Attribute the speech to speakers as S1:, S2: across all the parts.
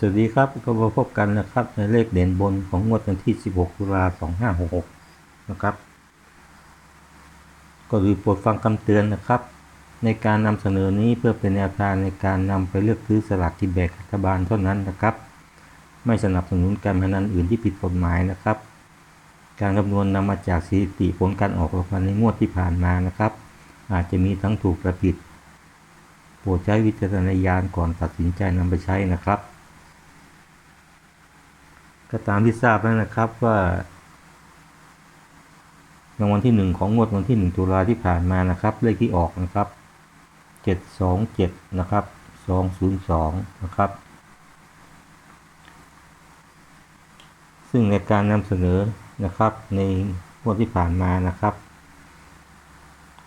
S1: สวัสดีครับก็มาพบกันนะครับในเลขเด่นบนของงวดวันที่ 16ตุลา2566 นะครับ ก็คือโปรดฟังคำเตือนนะครับ ในการนำเสนอนี้เพื่อเป็นแนวทางในการนำไปเลือกซื้อสลากกินแบ่งรัฐบาลเท่านั้นนะครับ ไม่สนับสนุนการพนันอื่นที่ผิดกฎหมายนะครับ การคำนวณนำมาจากสถิติผลการออกรางวัลในงวดที่ผ่านมานะครับ อาจจะมีทั้งถูกและผิด โปรดใช้วิจารณญาณก่อนตัดสินใจนำไปใช้นะครับ ก็ตามที่ทราบแล้วนะครับว่ารางวัลที่หนึ่งของงวดวันที่หนึ่งตุลาที่ผ่านมานะครับ เลขที่ออกนะครับเจ็ดสองเจ็ดนะครับสองศูนย์สองนะครับ ซึ่งในการนำเสนอนะครับในงวดที่ผ่านมานะครับ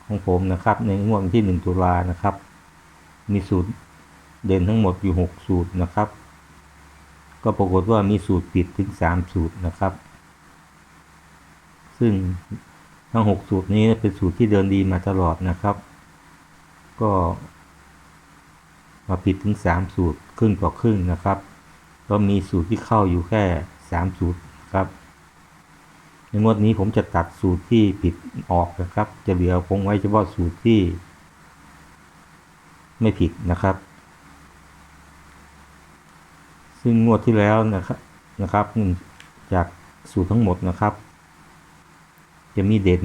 S1: ของผมนะครับในงวดวันที่หนึ่งตุลานะครับ มีสูตรเด่นทั้งหมดอยู่หกสูตรนะครับ ก็ปรากฏว่ามีสูตรผิดถึงสามสูตรนะครับ ซึ่งทั้งหกสูตรนี้เป็นสูตรที่เดินดีมาตลอดนะครับ ก็มาผิดถึงสามสูตรครึ่งต่อครึ่งนะครับ ก็มีสูตรที่เข้าอยู่แค่สามสูตรครับ ในงวดนี้ผมจะตัดสูตรที่ผิดออกนะครับ จะเหลือคงไว้เฉพาะสูตรที่ ไม่ผิดนะครับ ซึ่งงวดที่แล้วนะครับนะครับจากสูตรทั้งหมดนะครับ จะมีเด่น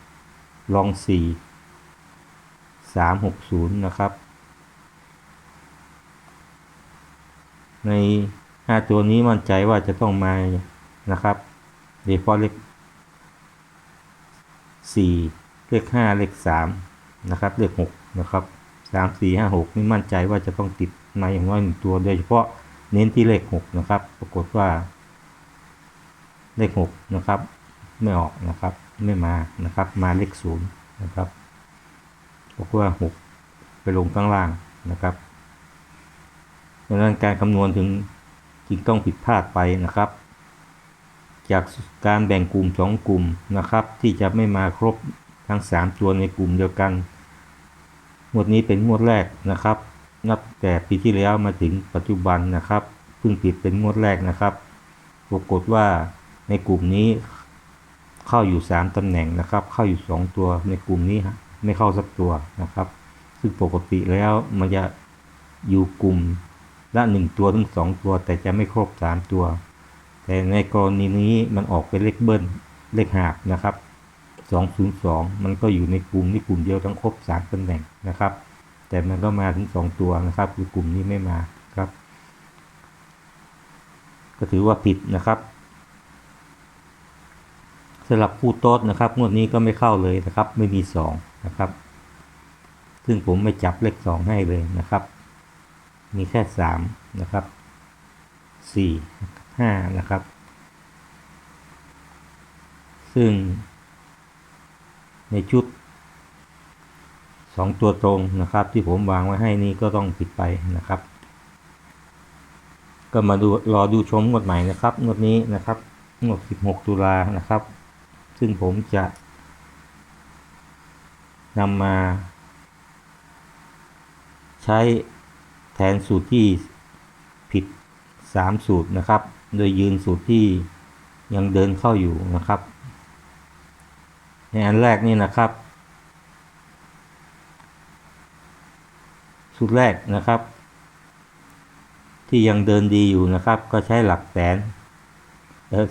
S1: 5 ลอง 4 3 6 0 นะครับ ใน 5 ตัวนี้มั่นใจว่าจะต้องมานะครับโดยเฉพาะเลข4เลข5เลข3นะครับเลข6นะครับ 3 4 5 6 นี่มั่นใจว่าจะต้องติดมาอย่างน้อยหนึ่งตัวโดยเฉพาะ เน้นที่เลข6นะครับ ปรากฏว่า เลข6นะครับ ไม่ออกนะครับ ไม่มานะครับ มาเลข0นะครับปรากฏว่า6ไปลงข้างล่างนะครับดังนั้นการคำนวณถึงจึงต้องผิดพลาดไปนะครับ จากการแบ่งกลุ่ม 2 กลุ่มนะครับ ที่จะไม่มาครบทั้ง 3 ตัวในกลุ่มเดียวกันงวดนี้เป็นงวดแรกนะครับ นับแต่ปีที่แล้วมาถึงปัจจุบันนะครับ เพิ่งผิดเป็นงวดแรกนะครับ ปรากฏว่าในกลุ่มนี้เข้าอยู่ 3 ตำแหน่งนะครับ เข้าอยู่ 2 ตัวในกลุ่มนี้ไม่เข้าสักตัวนะครับ ซึ่งปกติแล้วมันจะอยู่กลุ่มละ 1 ตัวถึง 2 ตัว แต่จะไม่ครบ 3 ตัว แต่ในกรณีนี้มันออกเป็นเลขเบิ้ลเลขหาบนะครับ 202 มันก็อยู่ในกลุ่มนี้กลุ่มเดียวทั้งครบ 3 ตำแหน่งนะครับ แต่มันก็มาถึง 2 ตัวนะครับคือกลุ่มนี้ไม่มา ก็ถือว่าผิดนะครับสำหรับผู้โต๊ดนะครับงวดนี้ก็ไม่เข้าเลยนะครับ ไม่มี2นะครับ ซึ่งผมไม่จับเลข2ให้เลยนะครับ มีแค่3นะครับ4 5นะครับ ซึ่ง ในชุด 2 ตัวตรงนะครับ ที่ผมวางไว้ให้นี่ก็ต้องผิดไปนะครับ ก็มาดูรอดูชมงวดใหม่นะครับงวดนี้นะครับงวด 16 ตุลานะครับ ซึ่งผมจะนำมา ใช้แทนสูตรที่ผิด 3 สูตรนะครับ โดยยืนสูตรที่ยังเดินเข้าอยู่นะครับ ในอันแรกนี่นะครับ สูตรแรกนะครับ ที่ยังเดินดีอยู่นะครับ ก็ใช้หลักแสน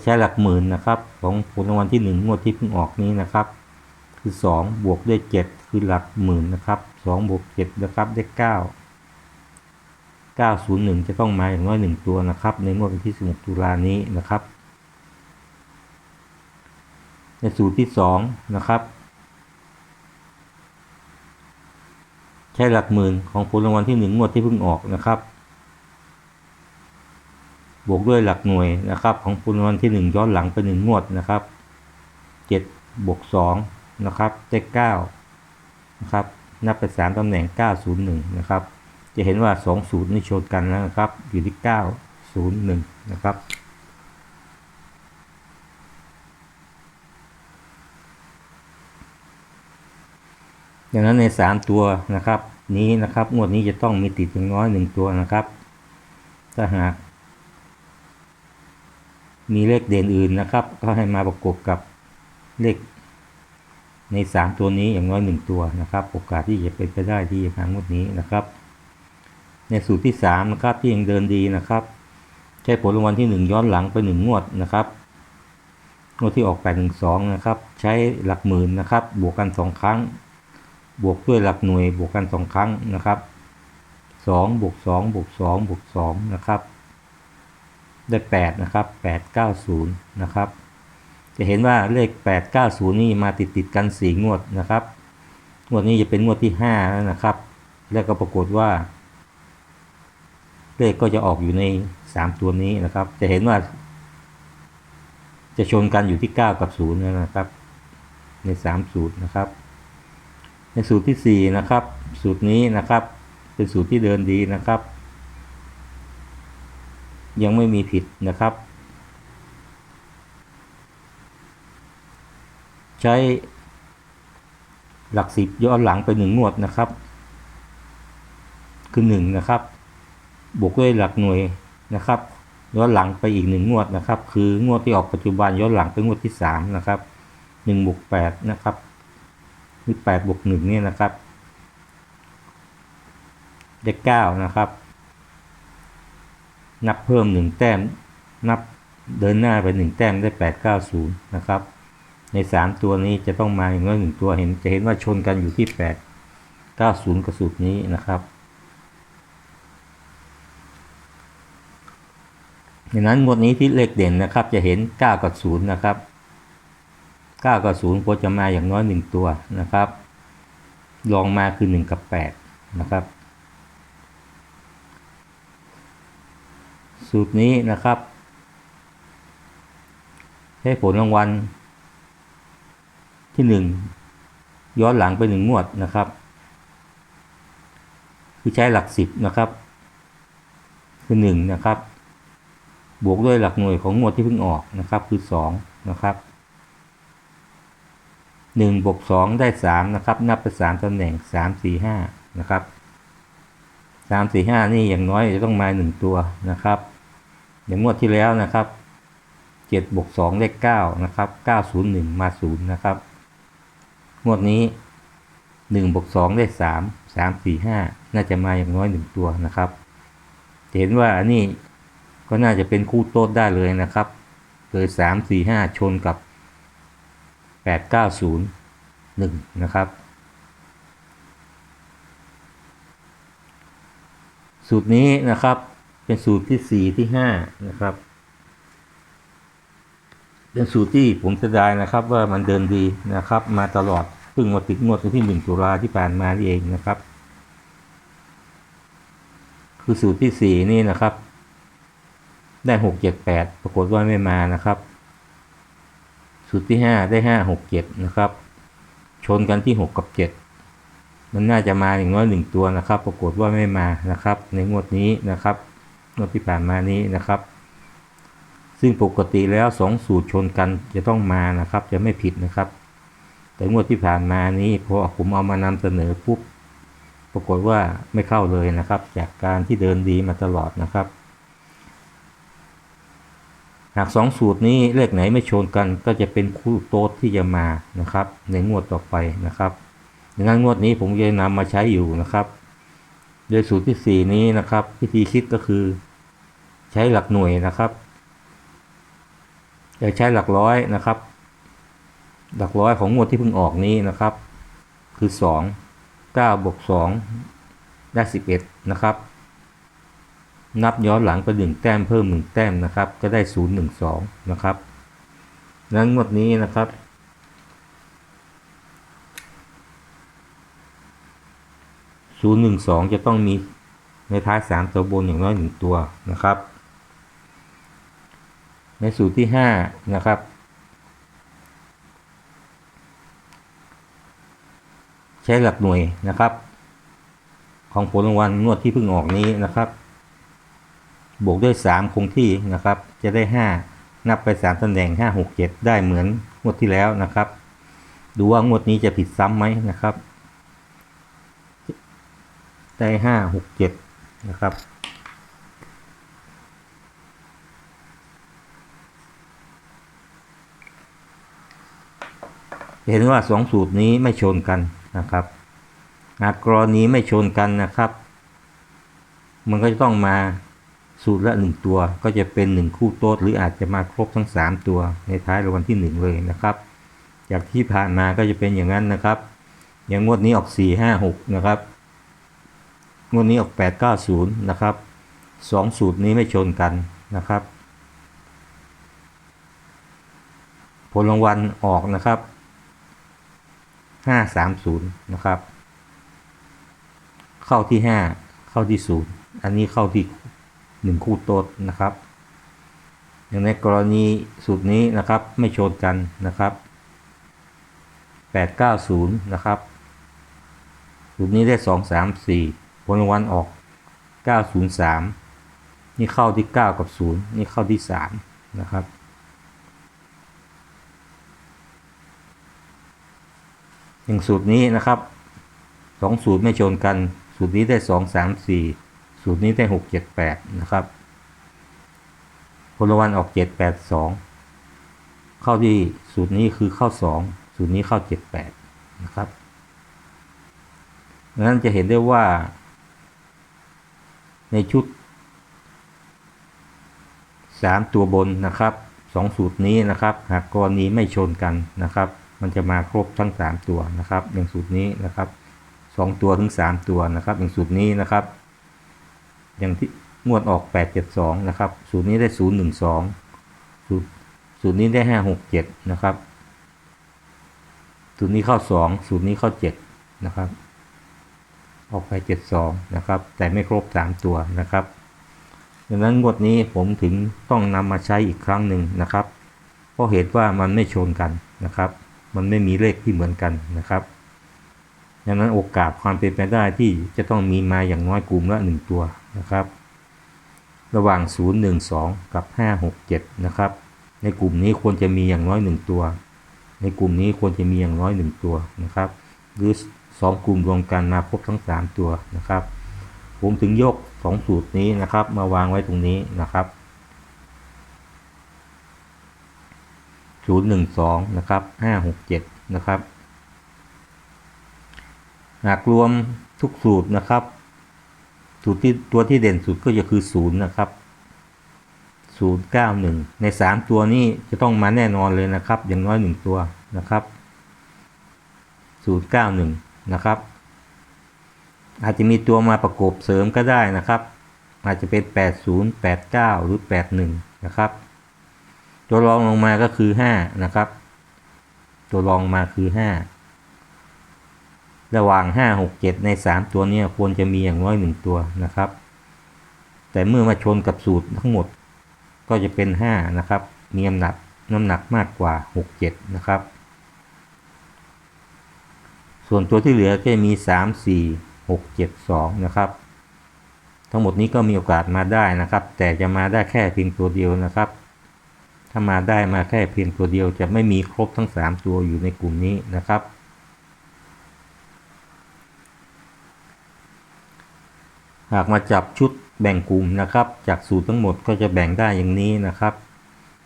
S1: ใช้หลักหมื่นนะครับ ของผลรางวัลที่1งวดที่เพิ่งออกนี้นะครับ คือ 2 บวกด้วย 7 คือหลักหมื่นนะครับ2บวก7นะครับได้ 9 901 จะต้องมาอย่างน้อย 1 ตัวนะครับ ในงวดวันที่ 16 ตุลานี้นะครับ ในสูตรที่ 2 นะครับ ใช้หลักหมื่นของผลรางวัลที่ 1 งวดที่เพิ่งออกนะครับ บวกด้วยหลักหน่วยนะครับ ของผลรางวัลที่ 1 ย้อนหลังไป 1 งวดนะครับ7บวก2นะครับได้9นะครับนับไป3ตำแหน่ง 901 นะครับ จะเห็นว่า 2 สูตรนี่ชนกันแล้วนะครับ อยู่ที่ 901 นะครับดังนั้นใน 3 ตัวนะครับ นี้นะครับงวดนี้จะต้องมีติดอย่างน้อย 1 ตัวนะครับ ถ้าหาก มีเลขเด่นอื่นนะครับ ก็ให้มาประกบกับเลขใน 3 ตัวนี้อย่างน้อย 1 ตัวนะครับ โอกาสที่จะเป็นไปได้ที่ทางงวดนี้นะครับ ในสูตรที่3นะครับที่ยังเดินดีนะครับ ใช้ผลรางวัลที่ 1 ย้อนหลังไป 1 งวดนะครับงวดที่ออก 812 นะครับ ใช้หลักหมื่นนะครับ บวกกัน 2 ครั้ง บวกด้วยหลักหน่วยบวกกัน 2 ครั้งนะครับ 2 บวก 2 บวก 2 บวก 2 นะครับ ได้ 8 นะครับ 890 นะครับ จะเห็นว่าเลข 890 นี่มาติดติดกัน 4 งวดนะครับ งวดนี้จะเป็นงวดที่ 5 แล้วนะครับ แล้วก็ปรากฏว่า เลขก็จะออกอยู่ใน 3 ตัวนี้นะครับ จะเห็นว่า จะชนกันอยู่ที่ 9 กับ 0 นะครับ ใน 3 สูตรนะครับ ในสูตรที่ 4 นะครับ สูตรนี้นะครับ เป็นสูตรที่เดินดีนะครับ ยังไม่มีผิดนะครับ ใช้หลักสิบย้อนหลังไปหนึ่งงวดนะครับ คือหนึ่งนะครับ บวกด้วยหลักหน่วยนะครับ ย้อนหลังไปอีกหนึ่งงวดนะครับ คืองวดที่ออกปัจจุบันย้อนหลังไปงวดที่สามนะครับหนึ่งบวกแปดนะครับหรือแปดบวกหนึ่งเนี่ยนะครับ ได้เก้านะครับ นับเพิ่มหนึ่งแต้ม นับเดินหน้าไปหนึ่งแต้มได้แปดเก้าศูนย์นะครับ ในสามตัวนี้จะต้องมาอย่างน้อยหนึ่งตัวเห็นจะเห็นว่าชนกันอยู่ที่แปดเก้าศูนย์กับสูตรนี้นะครับ ดังนั้นงวดนี้ที่เลขเด่นนะครับจะเห็นเก้ากับศูนย์นะครับเก้ากับศูนย์ควรจะมาอย่างน้อยหนึ่งตัวนะครับ ลองมาคือหนึ่งกับแปดนะครับ สูตรนี้นะครับ ให้ผลรางวัลที่หนึ่งย้อนหลังไปหนึ่งงวดนะครับ คือใช้หลักสิบนะครับ คือหนึ่งนะครับ บวกด้วยหลักหน่วยของงวดที่เพิ่งออกนะครับ คือสองนะครับหนึ่งบวกสองได้สามนะครับ นับไปสามตำแหน่งสามสี่ห้านะครับสามสี่ห้านี่อย่างน้อยจะต้องมาหนึ่งตัวนะครับ อย่างงวดที่แล้วนะครับเจ็ดบวกสองได้เก้านะครับเก้าศูนย์หนึ่งมาศูนย์นะครับงวดนี้หนึ่งบวกสองได้สามสามสี่ห้าน่าจะมาอย่างน้อยหนึ่งตัวนะครับเห็นว่าอันนี้ก็น่าจะเป็นคู่โต๊ดได้เลยนะครับเลยสามสี่ห้าชนกับแปดเก้าศูนย์หนึ่งนะครับ สูตรนี้นะครับ เป็นสูตรที่สี่ที่ห้านะครับ เป็นสูตรที่ผมเสียดายนะครับว่ามันเดินดีนะครับ มาตลอดเพิ่งมาติดงวดที่หนึ่งตุลาที่ผ่านมานี่เองนะครับ คือสูตรที่สี่นี่นะครับ ได้หกเจ็ดแปดปรากฏว่าไม่มานะครับ สูตรที่ห้าได้ห้าหกเจ็ดนะครับ ชนกันที่หกกับเจ็ดมันน่าจะมาอย่างน้อยหนึ่งตัวนะครับ ปรากฏว่าไม่มานะครับ ในงวดนี้นะครับ งวดที่ผ่านมานี้นะครับ ซึ่งปกติแล้วสองสูตรชนกันจะต้องมานะครับ จะไม่ผิดนะครับ แต่งวดที่ผ่านมานี้พอผมเอามานำเสนอปุ๊บปรากฏว่าไม่เข้าเลยนะครับ จากการที่เดินดีมาตลอดนะครับหากสองสูตรนี้เลขไหนไม่ชนกันก็จะเป็นคู่โต๊ดที่จะมานะครับ ในงวดต่อไปนะครับดังนั้นงวดนี้ผมจะนำมาใช้อยู่นะครับ โดยสูตรที่สี่นี้นะครับ วิธีคิดก็คือ ใช้หลักหน่วยนะครับจะใช้หลักร้อยนะครับ หลักร้อยของงวดที่เพิ่งออกนี้นะครับ คือสองเก้าบวกสองได้สิบเอ็ดนะครับ นับย้อนหลังไปหนึ่งแต้มเพิ่มหนึ่งแต้มนะครับ ก็ได้ศูนย์หนึ่งสองนะครับนั้นงวดนี้นะครับศูนย์หนึ่งสองจะต้องมีในท้ายสามตัวบนอย่างน้อยหนึ่งตัวนะครับ ในสูตรที่ห้านะครับ ใช้หลักหน่วยนะครับ ของผลรางวัลงวดที่เพิ่งออกนี้นะครับ บวกด้วยสามคงที่นะครับ จะได้ห้านับไปสามตำแหน่งห้าหกเจ็ดได้เหมือนงวดที่แล้วนะครับ ดูว่างวดนี้จะผิดซ้ำไหมนะครับ ได้ห้าหกเจ็ดนะครับ เห็นว่าสองสูตรนี้ไม่ชนกันนะครับหากกรณีไม่ชนกันนะครับ มันก็จะต้องมาสูตรละหนึ่งตัว ก็จะเป็นหนึ่งคู่โต๊ดหรืออาจจะมาครบทั้งสามตัว ในท้ายรางวัลที่หนึ่งเลยนะครับจากที่ผ่านมาก็จะเป็นอย่างนั้นนะครับ อย่างงวดนี้ออกสี่ห้าหกนะครับ งวดนี้ออกแปดเก้าศูนย์นะครับสองสูตรนี้ไม่ชนกันนะครับ ผลรางวัลออกนะครับ ห้าสามศูนย์นะครับ เข้าที่ห้าเข้าที่ศูนย์อันนี้เข้าที่หนึ่งคู่โต๊ดนะครับ อย่างในกรณีสูตรนี้นะครับไม่ชนกันนะครับแปดเก้าศูนย์นะครับ สูตรนี้ได้สองสามสี่ผลรางวัลออกเก้าศูนย์สามนี่เข้าที่เก้ากับศูนย์นี่เข้าที่สามนะครับ อย่างสูตรนี้นะครับสองสูตรไม่ชนกัน สูตรนี้ได้สองสามสี่สูตรนี้ได้หกเจ็ดแปดนะครับพลวันออกเจ็ดแปดสองเข้าที่สูตรนี้คือเข้าสองสูตรนี้เข้าเจ็ดแปดนะครับดังนั้นจะเห็นได้ว่า ในชุดสามตัวบนนะครับสองสูตรนี้นะครับ หากกรณีไม่ชนกันนะครับ มันจะมาครบทั้ง 3 ตัวนะครับอย่างสูตรนี้นะครับ 2 ตัวถึง 3 ตัวนะครับอย่างสูตรนี้นะครับ อย่างที่งวดออก 872 นะครับ สูตรนี้ได้ 012 สูตรสูตรนี้ได้ 567 นะครับ สูตรนี้เข้า 2 สูตรนี้เข้า 7 นะครับ ออกไป 72 นะครับ แต่ไม่ครบ 3 ตัวนะครับดังนั้นงวดนี้ผมถึงต้องนำมาใช้อีกครั้งหนึ่งนะครับ เพราะเหตุว่ามันไม่ชนกันนะครับ มันไม่มีเลขที่เหมือนกันนะครับดังนั้นโอกาสความเป็นไปได้ที่จะต้องมีมาอย่างน้อยกลุ่มละหนึ่งตัวนะครับ ระหว่าง 0 1 2 กับ 5 6 7 นะครับ ในกลุ่มนี้ควรจะมีอย่างน้อย 1 ตัว ในกลุ่มนี้ควรจะมีอย่างน้อย 1 ตัวนะครับ หรือ 2 กลุ่มรวมกันมาครบทั้ง 3 ตัวนะครับ ผมถึงยก 2 สูตรนี้นะครับ มาวางไว้ตรงนี้นะครับ ศูนย์หนึ่งสองนะครับห้าหกเจ็ดนะครับ หากรวมทุกสูตรนะครับ สูตรที่ตัวที่เด่นสุดก็จะคือศูนย์นะครับศูนย์เก้าหนึ่งในสามตัวนี้จะต้องมาแน่นอนเลยนะครับ อย่างน้อยหนึ่งตัวนะครับศูนย์เก้าหนึ่งนะครับ อาจจะมีตัวมาประกบเสริมก็ได้นะครับ อาจจะเป็นแปดศูนย์แปดเก้าหรือแปดหนึ่งนะครับ ตัวรองลงมาก็คือห้านะครับ ตัวรองมาคือห้าระหว่างห้าหกเจ็ดในสามตัวนี้ควรจะมีอย่างน้อยหนึ่งตัวนะครับ แต่เมื่อมาชนกับสูตรทั้งหมดก็จะเป็นห้านะครับ มีน้ำหนักน้ำหนักมากกว่าหกเจ็ดนะครับ ส่วนตัวที่เหลือก็จะมีสามสี่หกเจ็ดสองนะครับ ทั้งหมดนี้ก็มีโอกาสมาได้นะครับ แต่จะมาได้แค่เพียงตัวเดียวนะครับ ถ้ามาได้มาแค่เพียงตัวเดียวจะไม่มีครบทั้ง 3 ตัวอยู่ในกลุ่มนี้นะครับ หากมาจับชุดแบ่งกลุ่มนะครับ จากสูตรทั้งหมดก็จะแบ่งได้อย่างนี้นะครับ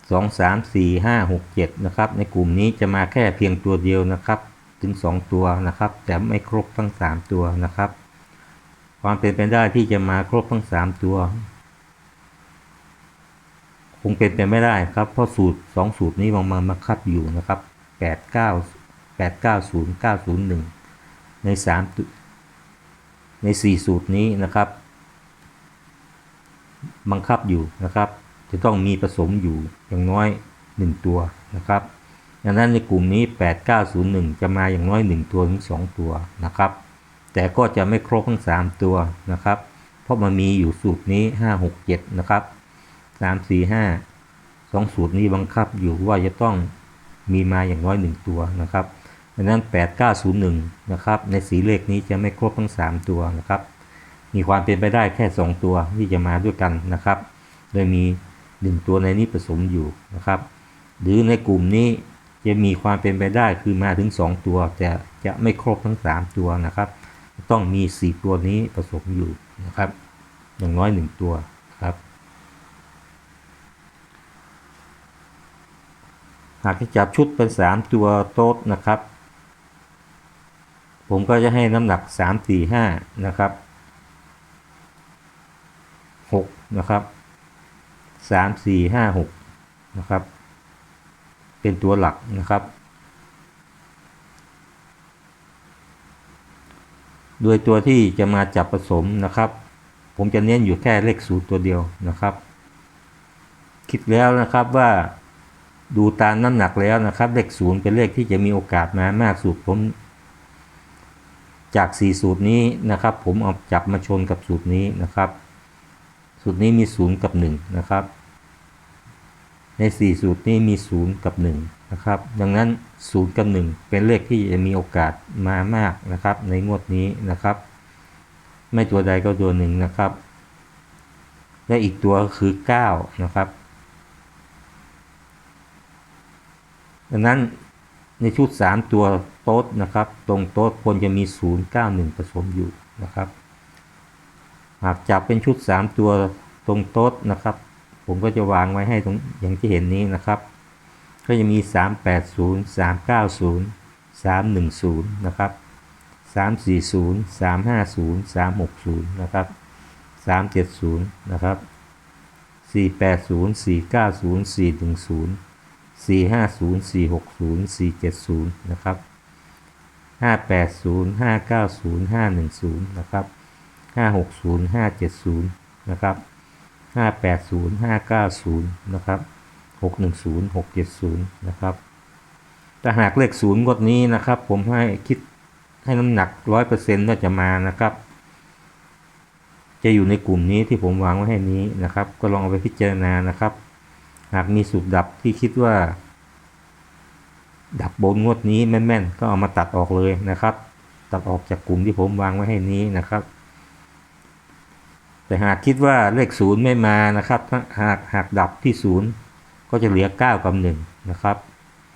S1: 2 3 4 5 6 7 นะครับ ในกลุ่มนี้จะมาแค่เพียงตัวเดียวนะครับ ถึง 2 ตัวนะครับ แต่ไม่ครบทั้ง 3 ตัวนะครับ ความเป็นไปได้ที่จะมาครบทั้ง 3 ตัว คงเป็นไปไม่ได้ครับ เพราะสูตร 2 สูตรนี้มันมามาคับอยู่นะครับ 8 9 8 9 0 9 0 1 ใน 3 ใน 4 สูตรนี้นะครับ บังคับอยู่นะครับ จะต้องมีผสมอยู่อย่างน้อย 1 ตัวนะครับดังนั้นในกลุ่มนี้ 8901 จะมาอย่างน้อย 1 ตัวถึง 2 ตัวนะครับ แต่ก็จะไม่ครบทั้ง 3 ตัวนะครับ เพราะมันมีอยู่สูตรนี้ 5 6 7 นะครับ 3 4 5 2สูตรนี้บังคับอยู่ว่าจะต้องมีมาอย่างน้อย1ตัวนะครับดังนั้น 8901 นะครับ ในสีเลขนี้จะไม่ครบทั้ง 3 ตัวนะครับ มีความเป็นไปได้แค่ 2 ตัวที่จะมาด้วยกันนะครับ โดยมี 1 ตัวในนี้ผสมอยู่นะครับ หรือในกลุ่มนี้จะมีความเป็นไปได้คือมาถึง 2 ตัว แต่จะไม่ครบทั้ง 3 ตัวนะครับ ต้องมี 4 ตัวนี้ผสมอยู่นะครับ อย่างน้อย 1 ตัวครับ หากจะจับชุดเป็นสามตัวโต๊ดนะครับ ผมก็จะให้น้ำหนักสามสี่ห้านะครับหกนะครับสามสี่ห้าหกนะครับ เป็นตัวหลักนะครับ โดยตัวที่จะมาจับผสมนะครับ ผมจะเน้นอยู่แค่เลขศูนย์ตัวเดียวนะครับ คิดแล้วนะครับว่า ดูตามน้ำหนักแล้วนะครับ เลขศูนย์เป็นเลขที่จะมีโอกาสมามากสุดผม จาก 4 สูตรนี้นะครับ ผมเอาจับมาชนกับสูตรนี้นะครับ สูตรนี้มี 0 กับ 1 นะครับ ใน 4 สูตรนี้มี 0 กับ 1 นะครับ ดังนั้น 0 กับ 1 เป็นเลขที่จะมีโอกาสมามากนะครับ ในงวดนี้นะครับ ไม่ตัวใดก็ตัวหนึ่งนะครับ และอีกตัวก็คือ 9 นะครับ ดังนั้นในชุด 3 ตัวโต๊ดนะครับ ตรงโต๊ดควรจะมี 091 ผสมอยู่นะครับ หากจับเป็นชุด 3 ตัวตรงโต๊ดนะครับ ผมก็จะวางไว้ให้ตรงอย่างที่เห็นนี้นะครับ ก็จะมี 380 390 310 นะครับ 340 350 360 นะครับ 370 นะครับ 480 490 410 สี่ห้าศูนย์สี่หกศูนย์สี่เจ็ดศูนย์นะครับห้าแปดศูนย์ห้าเก้าศูนย์ห้าหนึ่งศูนย์นะครับห้าหกศูนย์ห้าเจ็ดศูนย์นะครับห้าแปดศูนย์ห้าเก้าศูนย์นะครับหกหนึ่งศูนย์หกเจ็ดศูนย์นะครับแต่หากเลขศูนย์งวดนี้นะครับ ผมให้คิดให้น้ำหนักร้อยเปอร์เซ็นต์ว่าจะมานะครับ จะอยู่ในกลุ่มนี้ที่ผมวางไว้ให้นี้นะครับ ก็ลองเอาไปพิจารณานะครับ หากมีสูตรดับที่คิดว่า ดับบนงวดนี้แม่นๆ ก็เอามาตัดออกเลยนะครับ ตัดออกจากกลุ่มที่ผมวางไว้ให้นี้นะครับ แต่หากคิดว่าเลขศูนย์ไม่มานะครับหากหากดับที่ศูนย์ก็จะเหลือ 9 กับ 1 นะครับ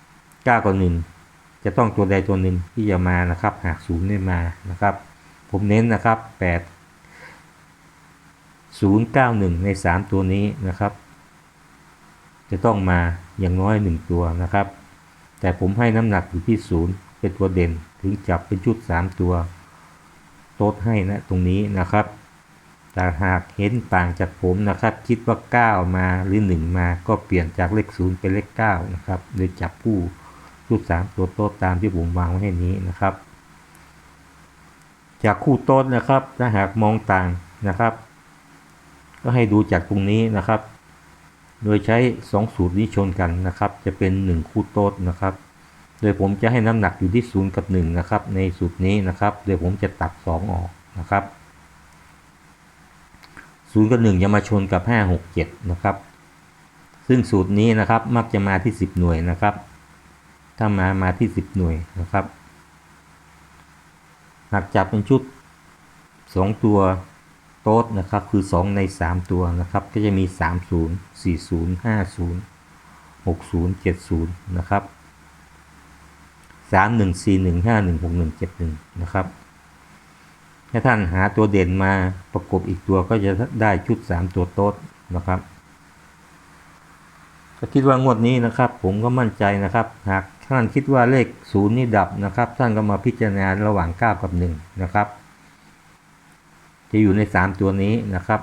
S1: 9 กับ 1 จะต้องตัวใดตัวหนึ่งที่จะมานะครับ หากศูนย์ไม่มานะครับ ผมเน้นนะครับ 8 091 ใน 3 ตัวนี้นะครับ จะต้องมาอย่างน้อย 1 ตัวนะครับ แต่ผมให้น้ำหนักอยู่ที่ 0 เป็นตัวเด่นถึงจับเป็นชุด 3 ตัวโต๊ดให้นะตรงนี้นะครับ แต่หากเห็นต่างจากผมนะครับ คิดว่า 9 มาหรือ 1 มาก็เปลี่ยนจากเลข 0 เป็นเลข 9 นะครับโดยจับคู่ชุด 3 ตัวโต๊ดตามที่ผมวางไว้ให้นี้นะครับ จากคู่โต๊ดนะครับถ้าหากมองต่างนะครับ ก็ให้ดูจากตรงนี้นะครับ โดยใช้ 2 สูตรนี้ชนกันนะครับ จะเป็น 1 คู่โต๊ดนะครับ โดยผมจะให้น้ำหนักอยู่ที่ 0 กับ 1 นะครับ ในสูตรนี้นะครับ โดยผมจะตัด 2 ออกนะครับ0กับ1จะมาชนกับ 5 6 7 นะครับ ซึ่งสูตรนี้นะครับมักจะมาที่ 10 หน่วยนะครับ ถ้ามามาที่ 10 หน่วยนะครับหากจับเป็นชุด 2 ตัว โต๊ดนะครับ คือ 2 ใน 3 ตัวนะครับ ก็จะมี 30 40 50 60 70 นะครับ 31 41 51 61 71 นะครับ ถ้าท่านหาตัวเด่นมาประกบอีกตัวก็จะได้ชุด 3 ตัวโต๊ดนะครับก็คิดว่างวดนี้นะครับ ผมก็มั่นใจนะครับ หากท่านคิดว่าเลข0นี่ดับนะครับ ท่านก็มาพิจารณาระหว่าง 9 กับ 1 นะครับ จะอยู่ใน 3 ตัวนี้นะครับ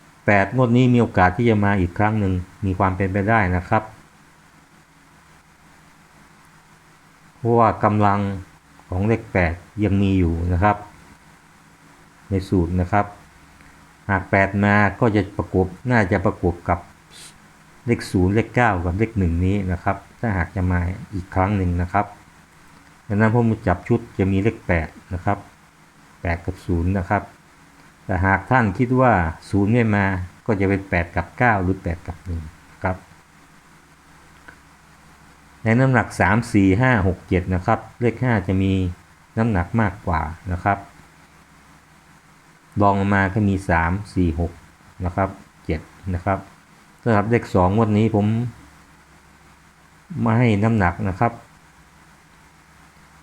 S1: 8งวดนี้มีโอกาสที่จะมาอีกครั้งหนึ่งมีความเป็นไปได้นะครับ เพราะว่ากำลังของเลข 8 ยังมีอยู่นะครับ ในสูตรนะครับ หาก 8 มาก็จะประกบน่าจะประกบกับเลข 0 เลข 9 กับเลข 1 นี้นะครับ ถ้าหากจะมาอีกครั้งหนึ่งนะครับดังนั้นผมจับชุดจะมีเลข 8 นะครับ 8 กับ 0 นะครับ แต่หากท่านคิดว่า 0 ไม่มาก็จะเป็น 8 กับ 9 หรือ 8 กับ 1 ครับ ในน้ำหนัก 3 4 5 6 7 นะครับ เลข 5 จะมีน้ำหนักมากกว่านะครับรองมาก็มี 3 4 6 นะครับ 7 นะครับสำหรับเลข2วันนี้ผมมาให้น้ำหนักนะครับ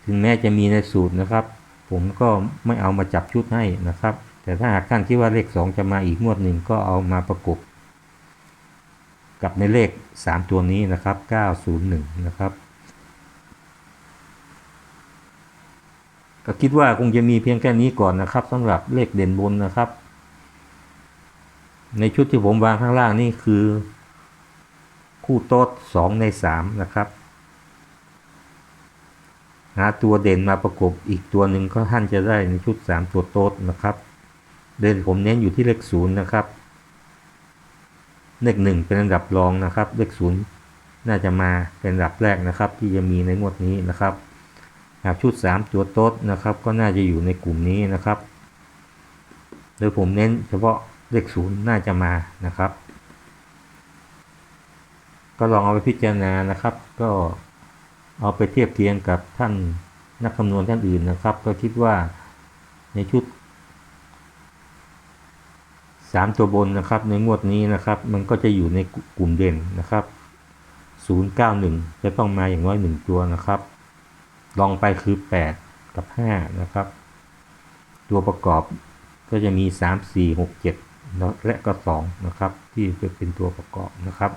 S1: ถึงแม้จะมีในสูตรนะครับ ผมก็ไม่เอามาจับชุดให้นะครับ แต่ถ้าหากท่านคิดว่าเลข 2 จะมาอีกงวดหนึ่งก็เอามาประกบกับในเลข 3 ตัวนี้นะครับ 901 นะครับ ก็คิดว่าคงจะมีเพียงแค่นี้ก่อนนะครับสำหรับเลขเด่นบนนะครับ ในชุดที่ผมวางข้างล่างนี่คือ คู่โต๊ด2ใน 3 นะครับ หาตัวเด่นมาประกบอีกตัวหนึ่งก็ท่านจะได้ในชุด 3 ตัวโต๊ดนะครับ เด่นผมเน้นอยู่ที่เลขศูนย์นะครับ เลขหนึ่งเป็นอันดับรองนะครับ เลขศูนย์น่าจะมาเป็นอันดับแรกนะครับ ที่จะมีในงวดนี้นะครับ หากชุด 3 ตัวโต๊ดนะครับ ก็น่าจะอยู่ในกลุ่มนี้นะครับ โดยผมเน้นเฉพาะเลขศูนย์น่าจะมานะครับ ก็ลองเอาไปพิจารณานะครับ ก็ เอาไปเทียบเทียงกับท่านนักคำนวณท่านอื่นนะครับ ก็คิดว่าในชุด 3 ตัวบนนะครับ ในงวดนี้นะครับ มันก็จะอยู่ในกลุ่มเด่นนะครับ 091 จะต้องมาอย่างน้อย 1 ตัวนะครับ ลองไปคือ 8 กับ 5 นะครับ ตัวประกอบก็จะมี 3 4 6 7 และก็ 2 นะครับ ที่จะเป็นตัวประกอบนะครับ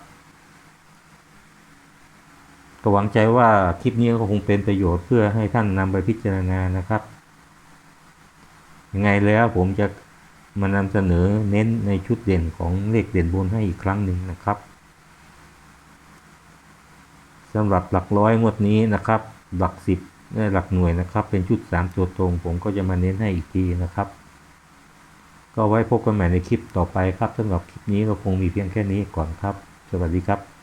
S1: ก็หวังใจว่าคลิปนี้ก็คงเป็นประโยชน์เพื่อให้ท่านนำไปพิจารณานะครับ ยังไงแล้วผมจะมานำเสนอเน้นในชุดเด่นของเลขเด่นบนให้อีกครั้งหนึ่งนะครับสำหรับหลักร้อยงวดนี้นะครับ หลักสิบและหลักหน่วยนะครับ เป็นชุด 3 ตัวตรง ผมก็จะมาเน้นให้อีกทีนะครับ ก็ไว้พบกันใหม่ในคลิปต่อไปครับสำหรับคลิปนี้ก็คงมีเพียงแค่นี้ก่อนครับ สวัสดีครับ